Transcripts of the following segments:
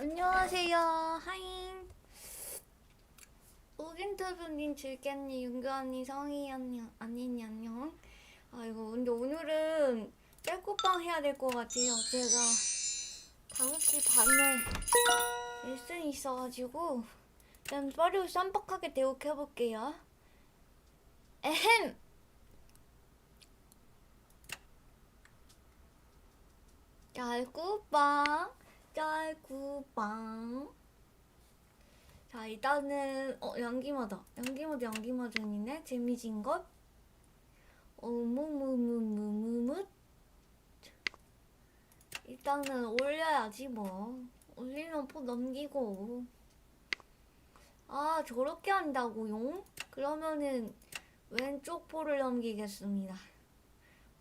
안녕하세요. 하잉. 우긴터브님, 즐겠니, 윤규언니, 성희 언니, 아니니 안녕. 아이고, 근데 오늘은 짤국방 해야 될 것 같아요. 제가 5시 반에 레슨이 있어가지고 일단 빠르고 쌈박하게 대혹해볼게요. 에헴! 짤국방, 짤국방. 자, 일단은, 어, 양기마다. 양기마다, 양기마전이네. 재미진 것. 어무무무무무무. 일단은 올려야지, 뭐. 올리면 포 넘기고. 아, 저렇게 한다고요? 그러면은, 왼쪽 포를 넘기겠습니다.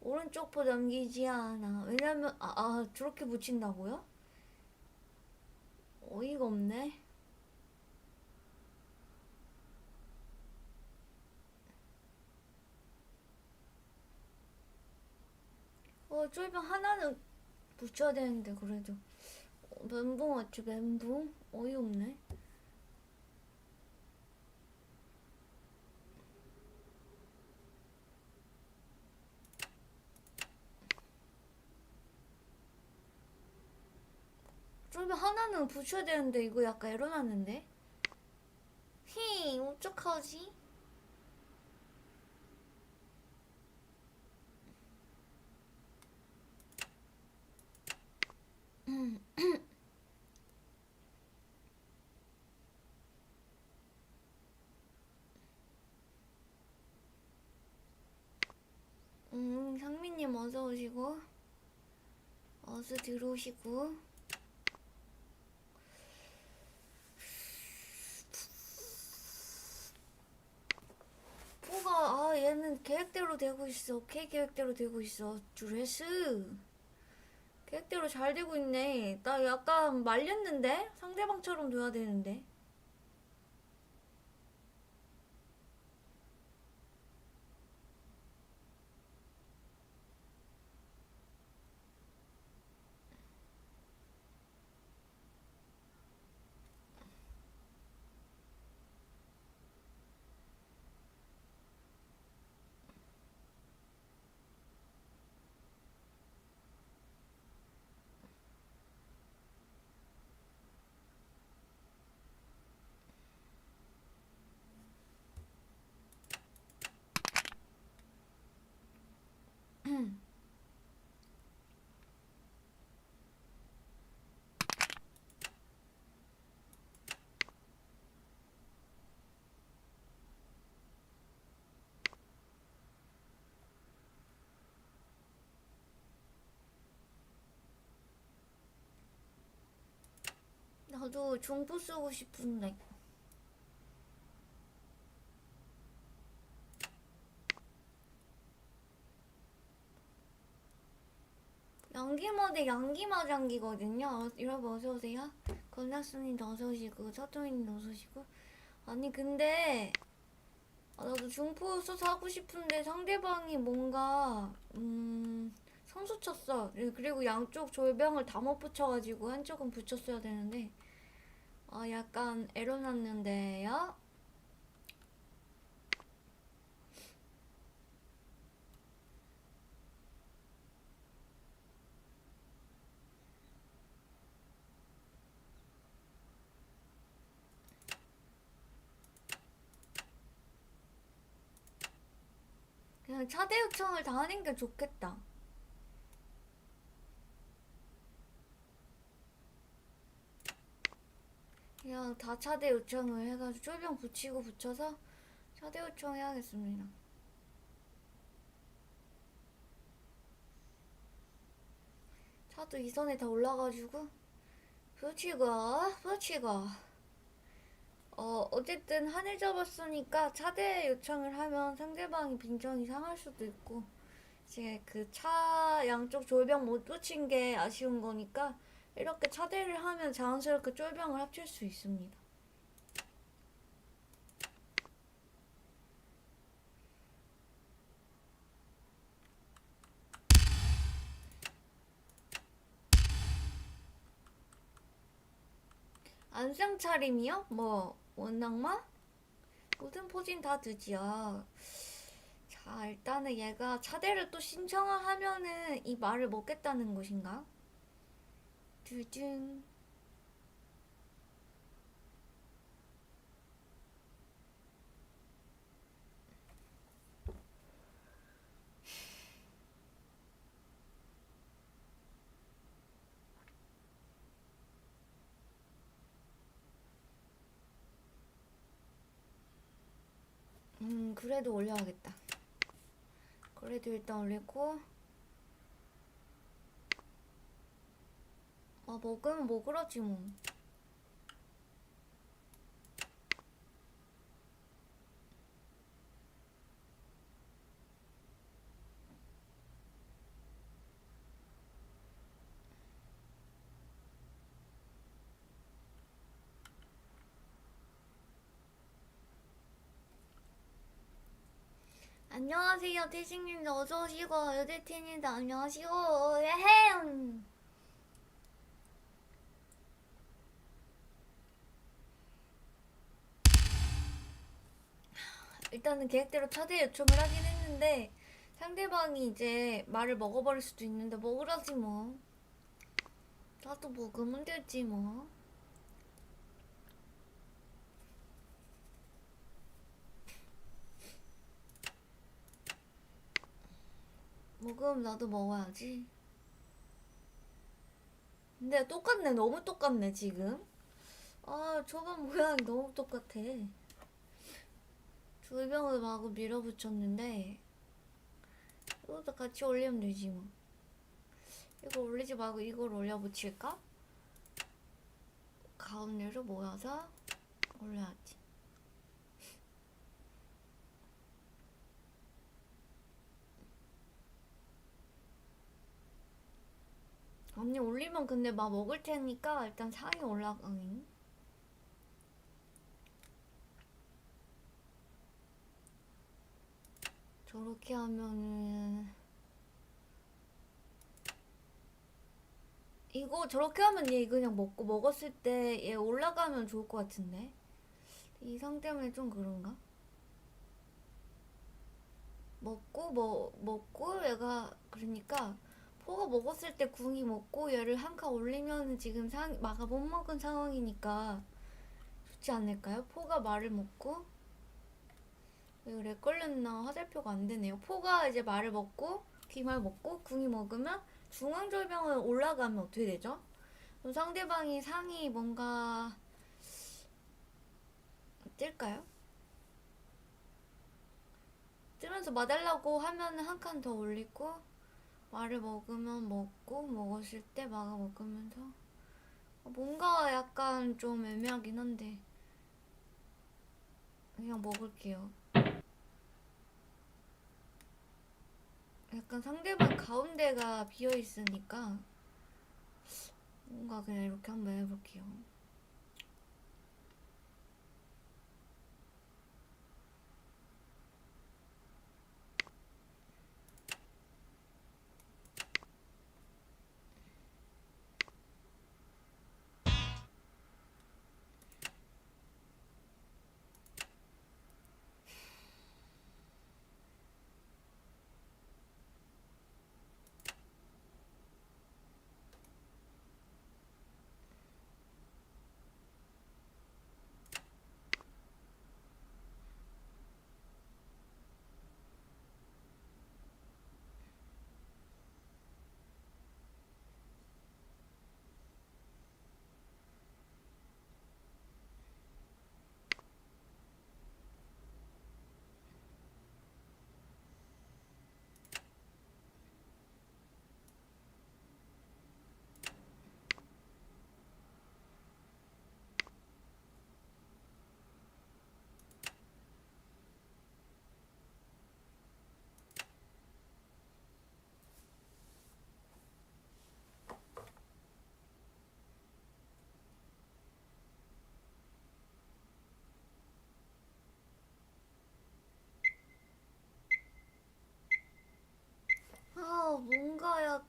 오른쪽 포 넘기지 않아. 왜냐면, 아, 아, 저렇게 붙인다고요? 어이가 없네. 어, 쫄병 하나는 붙여야 되는데, 그래도. 어, 멘붕 맞죠, 멘붕? 어이없네. 쫄병 하나는 붙여야 되는데, 이거 약간 에러 났는데? 히, 어떡하지? 음, 상민님 어서 오시고, 어서 들어오시고. 뭐가, 아, 얘는 계획대로 되고 있어. 오케이, 계획대로 되고 있어. 주레스. 계획대로 잘 되고 있네. 나 약간 말렸는데? 상대방처럼 돼야 되는데. 나도 중부 쓰고 싶은데. 양기마대 양기마장기거든요. 여러분 어서 오세요. 건낙스님 어서 오시고 서토이님 어서 오시고. 아니 근데 아, 나도 중포 써서 하고 싶은데 상대방이 뭔가 음 선수 쳤어. 그리고 양쪽 졸병을 다 못 붙여가지고 한쪽은 붙였어야 되는데 아 약간 에러 났는데요. 그냥 차대 요청을 다 하는 게 좋겠다. 그냥 다 차대 요청을 해가지고 쫄병 붙이고 붙여서 차대 요청해야겠습니다. 차도 이선에 다 올라가지고 붙이고 붙이고 어 어쨌든 한일 잡았으니까 차대 요청을 하면 상대방이 빈정이 상할 수도 있고 이제 그 차 양쪽 졸병 못 붙인 게 아쉬운 거니까 이렇게 차대를 하면 자연스럽게 쫄병을 합칠 수 있습니다. 안상 차림이요? 뭐 원낭마? 모든 포진 다 드지요. 자 일단은 얘가 차대를 또 신청을 하면은 이 말을 먹겠다는 것인가? 두둥. 음 그래도 올려야겠다. 그래도 일단 올리고 아 먹으면 먹으라지 뭐. 안녕하세요, 태식님도 어서 오시고 여대팀님도 안녕하시고 예헤. 일단은 계획대로 차대 요청을 하긴 했는데 상대방이 이제 말을 먹어버릴 수도 있는데 먹으라지 뭐. 나도 먹으면 되지 뭐. 먹으면 나도 먹어야지. 근데 똑같네. 너무 똑같네, 지금. 아, 저번 모양이 너무 똑같아. 두 병을 마구 밀어붙였는데, 이것도 같이 올리면 되지, 뭐. 이거 올리지 말고 이걸 올려붙일까? 가운데로 모여서 올려야지. 언니 올리면 근데 막 먹을 테니까 일단 상이 올라가니. 저렇게 하면은 이거 저렇게 하면 얘 그냥 먹고 먹었을 때 얘 올라가면 좋을 것 같은데 이 상태면 좀 그런가? 먹고 뭐 먹고 얘가 그러니까 포가 먹었을 때 궁이 먹고 얘를 한 칸 올리면은 지금 상 마가 못 먹은 상황이니까 좋지 않을까요? 포가 말을 먹고 이거 렉 걸렸나 화살표가 안 되네요. 포가 이제 말을 먹고 귀말 먹고 궁이 먹으면 중앙절병은 올라가면 어떻게 되죠? 그럼 상대방이 상이 뭔가 뜰까요? 뜨면서 맞달라고 하면 한 칸 더 올리고 말을 먹으면 먹고 먹었을 때 마가 먹으면서 뭔가 약간 좀 애매하긴 한데 그냥 먹을게요. 약간 상대방 가운데가 비어 있으니까 뭔가 그냥 이렇게 한번 해볼게요.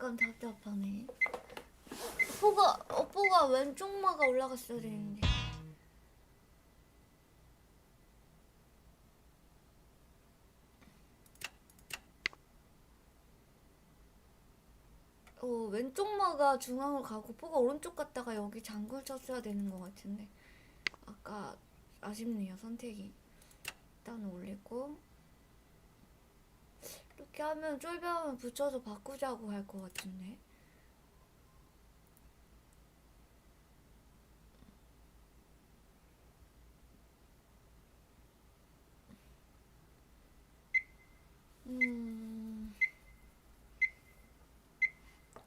약간 답답하네. 포가 오빠 연보가 왼쪽 마가 올라갔어야 되는데. 어, 왼쪽 마가 중앙으로 가고 포가 오른쪽 갔다가 여기 장굴 쳤어야 되는 것 같은데 아까 아쉽네요 선택이 일단 올리고 이렇게 하면 쫄병을 붙여서 바꾸자고 할 것 같은데. 음.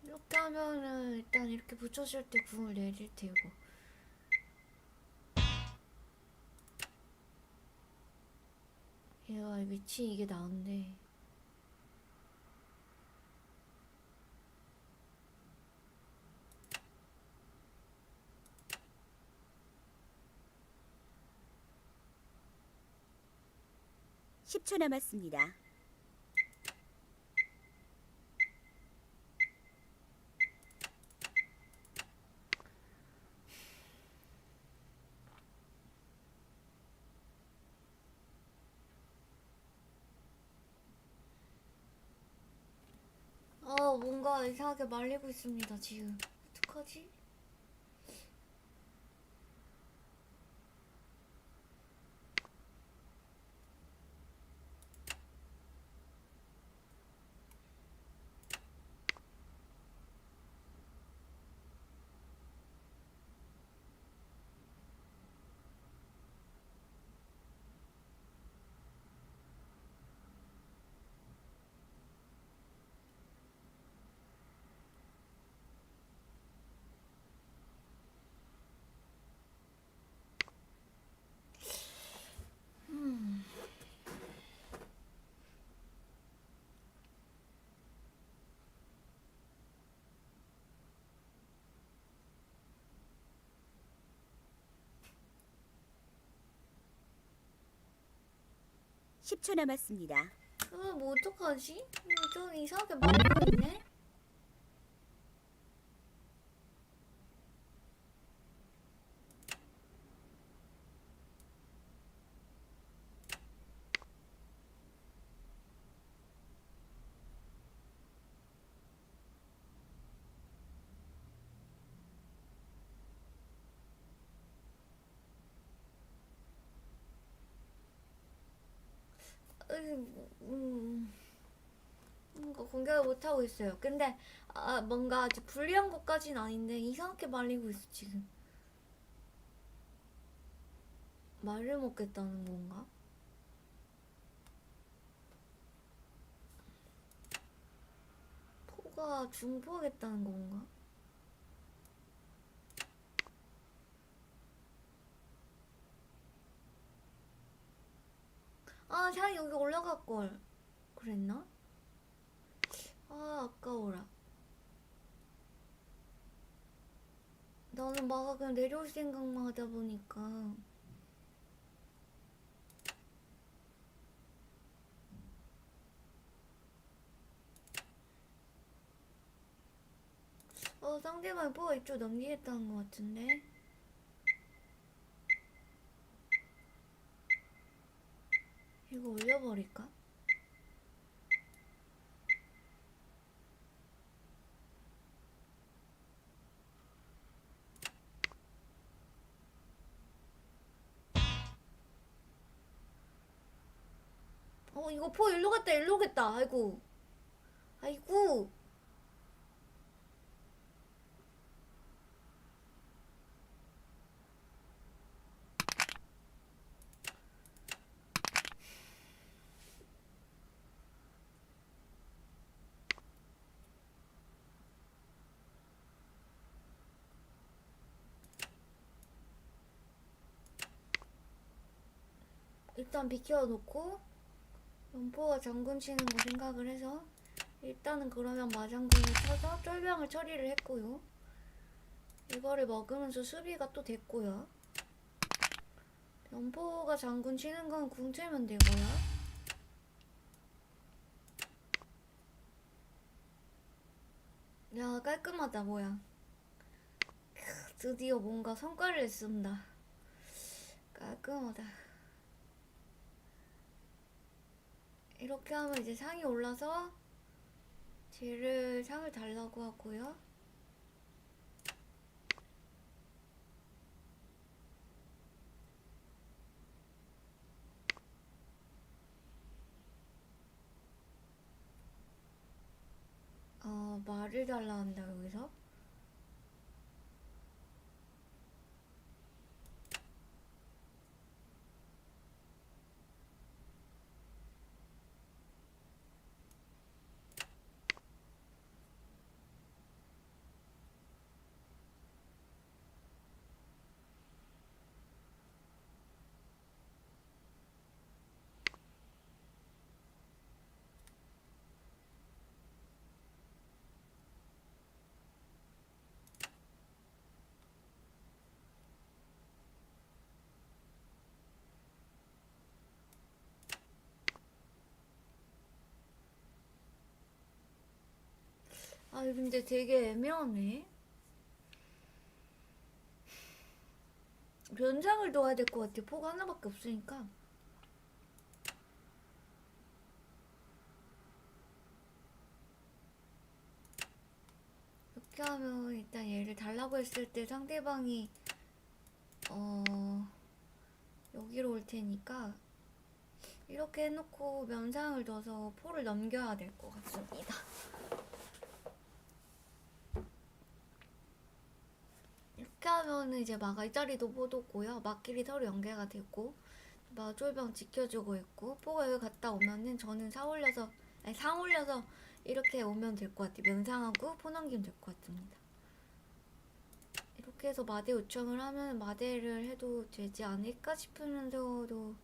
이렇게 하면은 일단 이렇게 붙였을 때 궁을 내릴 테고. 얘가 위치 이게 나은데 십초 남았습니다. 아 뭔가 이상하게 말리고 있습니다 지금 어떡하지? 십초 남았습니다. 아, 뭐 어떡하지? 음, 좀 이상하게 말리고 있네? 음, 음, 뭔가 공격을 못 하고 있어요. 근데 아 뭔가 아직 불리한 것까진 아닌데 이상하게 말리고 있어 지금. 말을 먹겠다는 건가? 포가 중포하겠다는 건가? 아, 샤이 여기 올라갈 걸. 그랬나? 아, 아까워라. 나는 막 그냥 내려올 생각만 하다 보니까. 어, 상대방이 포가 이쪽 넘기겠다는 것 같은데? 이거 올려버릴까? 어 이거 포 일로 갔다 일로 갔다. 아이고. 아이고 일단 비켜놓고 연포가 장군 치는 거 생각을 해서 일단은 그러면 마장군을 쳐서 쫄병을 처리를 했고요. 이거를 먹으면서 수비가 또 됐고요. 연포가 장군 치는 건 궁채면 되고요. 야 깔끔하다 뭐야. 크, 드디어 뭔가 성과를 냈습니다. 깔끔하다. 이렇게 하면 이제 상이 올라서 쟤를 상을 달라고 하고요. 어, 말을 달라 한다, 여기서? 아, 근데 되게 애매하네. 면상을 넣어야 될 것 같아. 포가 하나밖에 없으니까. 이렇게 하면 일단 얘를 달라고 했을 때 상대방이 어 여기로 올 테니까 이렇게 해놓고 면상을 넣어서 포를 넘겨야 될 것 같습니다. 이렇게 하면은 이제 마가 이 자리도 포도고요. 막길이 서로 연계가 되고 마 쫄병 지켜주고 있고 포가 여기 갔다 오면은 저는 사 올려서 아니 상 올려서 이렇게 오면 될 것 같아요. 면상하고 포 넘기면 될 것 같습니다. 이렇게 해서 마대 요청을 하면 마대를 해도 되지 않을까 싶으면서도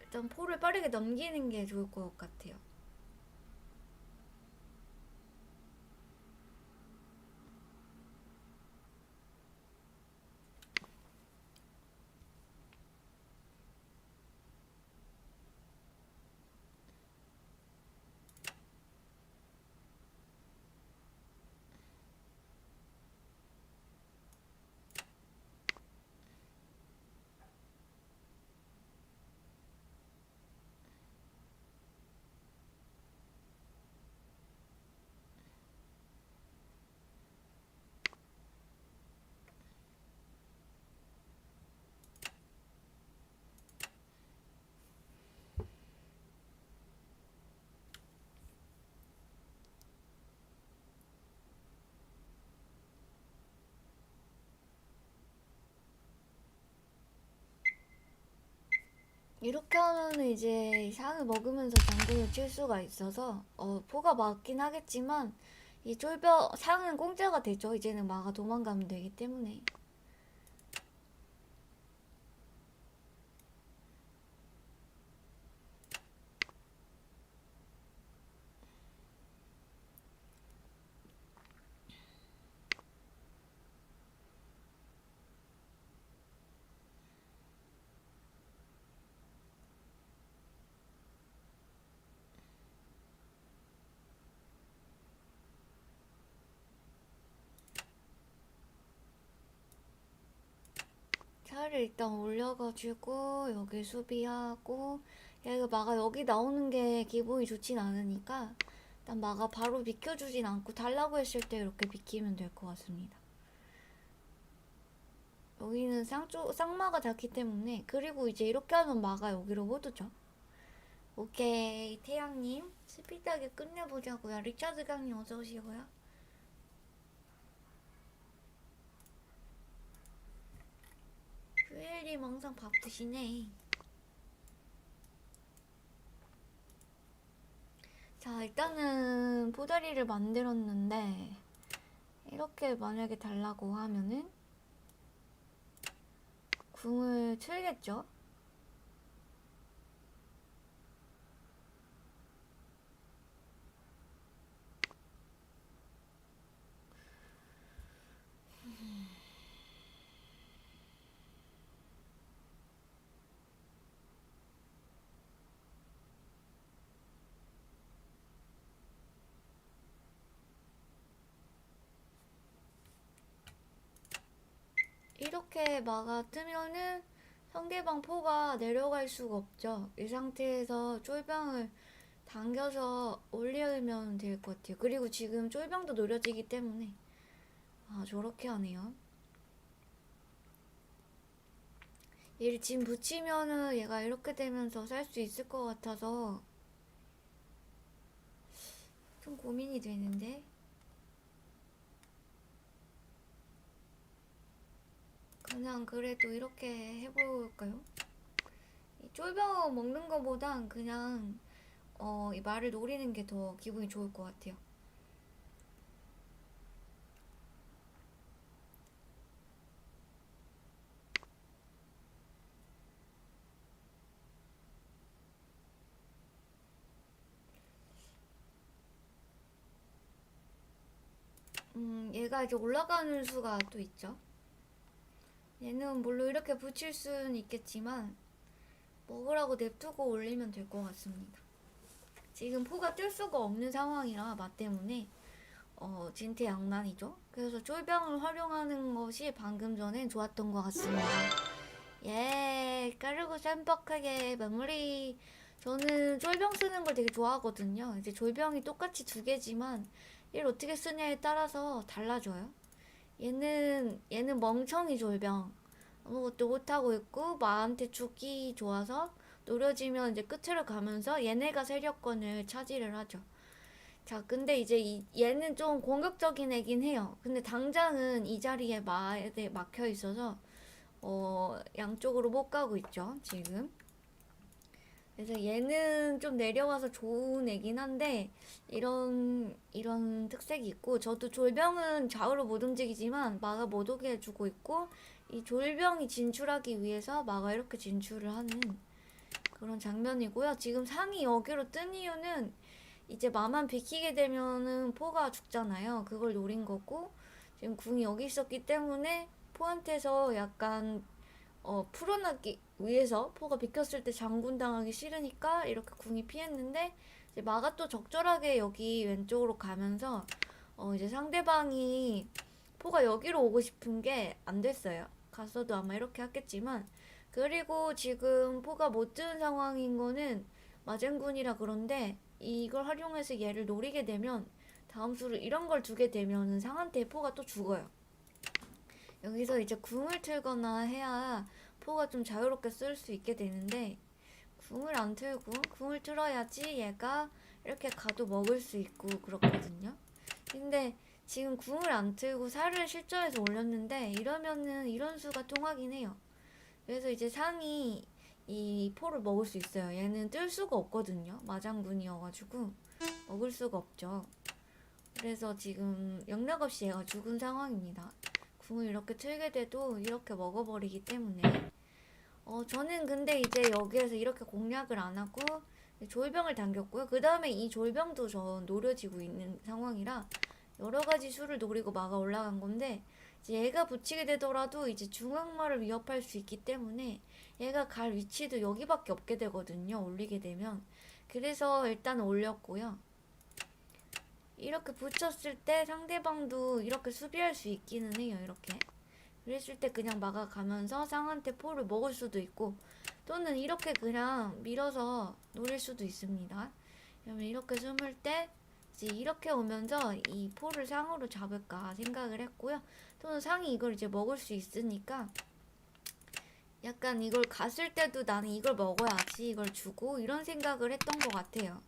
일단 포를 빠르게 넘기는 게 좋을 것 같아요. 이렇게 하면은 이제 상을 먹으면서 장군을 칠 수가 있어서 어 포가 맞긴 하겠지만 이 쫄벼 상은 공짜가 되죠. 이제는 마가 도망가면 되기 때문에 차를 일단 올려가지고 여기 수비하고 야 이거 마가 여기 나오는 게 기분이 좋진 않으니까 일단 마가 바로 비켜주진 않고 달라고 했을 때 이렇게 비키면 될 것 같습니다. 여기는 쌍쪽 쌍마가 작기 때문에 그리고 이제 이렇게 하면 마가 여기로 못 오죠. 오케이 태양님 스피드하게 끝내보자고요. 리차드 강님 어서 오시고요. 퓨엘님 항상 바쁘시네. 자, 일단은 포다리를 만들었는데 이렇게 만약에 달라고 하면은 궁을 틀겠죠? 이렇게 막아 뜨면은 상대방 포가 내려갈 수가 없죠. 이 상태에서 쫄병을 당겨서 올리면 될 것 같아요. 그리고 지금 쫄병도 노려지기 때문에 아 저렇게 하네요. 얘를 지금 붙이면은 얘가 이렇게 되면서 살 수 있을 것 같아서 좀 고민이 되는데 그냥 그래도 이렇게 해볼까요? 이 쫄병 먹는 거보단 그냥 어, 이 말을 노리는 게 더 기분이 좋을 것 같아요. 음, 얘가 이제 올라가는 수가 또 있죠. 얘는 물론 이렇게 붙일 수는 있겠지만 먹으라고 냅두고 올리면 될 것 같습니다. 지금 포가 뜰 수가 없는 상황이라 맛 때문에 어, 진퇴양난이죠. 그래서 쫄병을 활용하는 것이 방금 전엔 좋았던 것 같습니다. 예, 까르고 쌈박하게 마무리. 저는 쫄병 쓰는 걸 되게 좋아하거든요. 이제 졸병이 똑같이 두 개지만 얘를 어떻게 쓰냐에 따라서 달라져요. 얘는 얘는 멍청이 졸병 아무것도 못하고 있고 마한테 죽기 좋아서 노려지면 이제 끝으로 가면서 얘네가 세력권을 차지를 하죠. 자, 근데 이제 이, 얘는 좀 공격적인 애긴 해요. 근데 당장은 이 자리에 마에 막혀 있어서 어, 양쪽으로 못 가고 있죠, 지금. 그래서 얘는 좀 내려와서 좋은 애긴 한데 이런 이런 특색이 있고 저도 졸병은 좌우로 못 움직이지만 마가 못 오게 해주고 있고 이 졸병이 진출하기 위해서 마가 이렇게 진출을 하는 그런 장면이고요. 지금 상이 여기로 뜬 이유는 이제 마만 비키게 되면은 포가 죽잖아요. 그걸 노린 거고 지금 궁이 여기 있었기 때문에 포한테서 약간 어, 풀어나기 위해서 포가 비켰을 때 장군 당하기 싫으니까 이렇게 궁이 피했는데 이제 마가 또 적절하게 여기 왼쪽으로 가면서 어, 이제 상대방이 포가 여기로 오고 싶은 게 안 됐어요. 갔어도 아마 이렇게 했겠지만 그리고 지금 포가 못든 상황인 거는 마젠군이라 그런데 이걸 활용해서 얘를 노리게 되면 다음 수를 이런 걸 두게 되면은 상한테 포가 또 죽어요. 여기서 이제 궁을 틀거나 해야 포가 좀 자유롭게 쓸 수 있게 되는데 궁을 안 틀고 궁을 틀어야지 얘가 이렇게 가도 먹을 수 있고 그렇거든요. 근데 지금 궁을 안 틀고 살을 실전에서 올렸는데 이러면은 이런 수가 통하긴 해요. 그래서 이제 상이 이 포를 먹을 수 있어요. 얘는 뜰 수가 없거든요. 마장군이어가지고 먹을 수가 없죠. 그래서 지금 영락 없이 얘가 죽은 상황입니다. 궁을 이렇게 틀게 돼도 이렇게 먹어버리기 때문에 어 저는 근데 이제 여기에서 이렇게 공략을 안 하고 졸병을 당겼고요. 그 다음에 이 졸병도 저 노려지고 있는 상황이라 여러 가지 수를 노리고 막아 올라간 건데 이제 얘가 붙이게 되더라도 이제 중앙마를 위협할 수 있기 때문에 얘가 갈 위치도 여기밖에 없게 되거든요. 올리게 되면 그래서 일단 올렸고요. 이렇게 붙였을 때 상대방도 이렇게 수비할 수 있기는 해요. 이렇게. 그랬을 때 그냥 막아가면서 상한테 포를 먹을 수도 있고 또는 이렇게 그냥 밀어서 노릴 수도 있습니다. 그러면 이렇게 숨을 때 이제 이렇게 오면서 이 포를 상으로 잡을까 생각을 했고요. 또는 상이 이걸 이제 먹을 수 있으니까 약간 이걸 갔을 때도 나는 이걸 먹어야지 이걸 주고 이런 생각을 했던 것 같아요.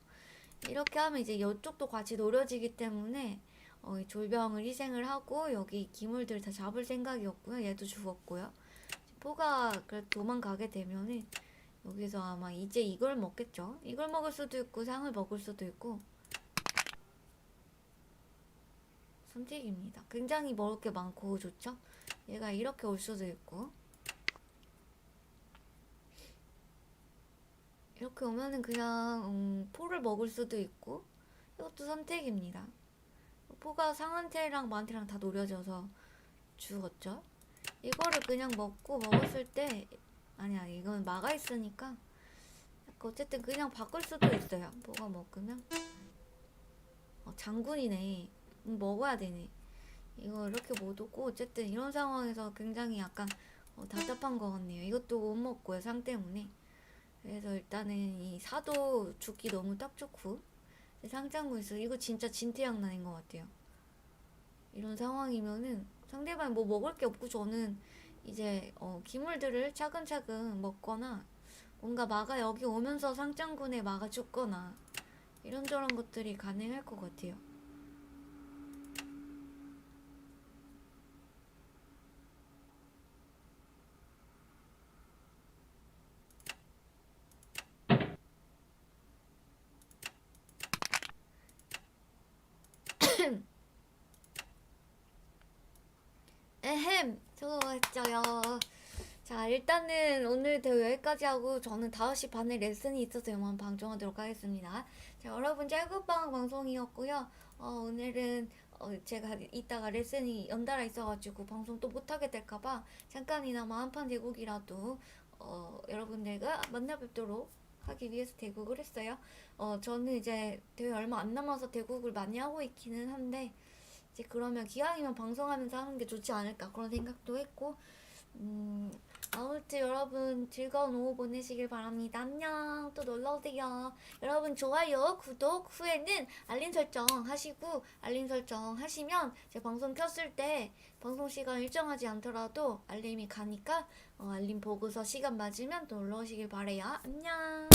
이렇게 하면 이제 이쪽도 같이 노려지기 때문에 어, 이 졸병을 희생을 하고 여기 기물들 다 잡을 생각이었고요. 얘도 죽었고요. 포가 그 도망가게 되면은 여기서 아마 이제 이걸 먹겠죠. 이걸 먹을 수도 있고 상을 먹을 수도 있고 선택입니다. 굉장히 먹을 게 많고 좋죠. 얘가 이렇게 올 수도 있고 이렇게 오면은 그냥 음, 포를 먹을 수도 있고 이것도 선택입니다. 포가 상한테랑 마한테랑 다 노려져서 죽었죠. 이거를 그냥 먹고 먹었을 때 아니야 이건 막아 있으니까 어쨌든 그냥 바꿀 수도 있어요. 뭐가 먹으면 어, 장군이네. 음, 먹어야 되네. 이거 이렇게 못 오고 어쨌든 이런 상황에서 굉장히 약간 어, 답답한 것 같네요. 이것도 못 먹고요, 상 때문에. 그래서 일단은 이 사도 죽기 너무 딱 좋고 상장군에서 이거 진짜 진퇴양난인 것 같아요. 이런 상황이면은 상대방 뭐 먹을 게 없고 저는 이제 어, 기물들을 차근차근 먹거나 뭔가 마가 여기 오면서 상장군에 마가 죽거나 이런저런 것들이 가능할 것 같아요. 에헴, 수고했어요. 자, 일단은 오늘 대회 여기까지 하고 저는 5시 반에 레슨이 있어서 이만 방송하도록 하겠습니다. 자, 여러분 짧은 방송이었고요. 어, 오늘은 어, 제가 이따가 레슨이 연달아 있어가지고 방송 또 못하게 될까봐 잠깐이나마 한판 대국이라도 어, 여러분들과 만나 뵙도록 하기 위해서 대국을 했어요. 어, 저는 이제 대회 얼마 안 남아서 대국을 많이 하고 있기는 한데 이제 그러면 기왕이면 방송하면서 하는 게 좋지 않을까 그런 생각도 했고 음, 아무튼 여러분 즐거운 오후 보내시길 바랍니다. 안녕. 또 놀러오세요. 여러분 좋아요, 구독 후에는 알림 설정 하시고 알림 설정 하시면 제 방송 켰을 때 방송 시간 일정하지 않더라도 알림이 가니까 어, 알림 보고서 시간 맞으면 또 놀러 오시길 바래요. 안녕.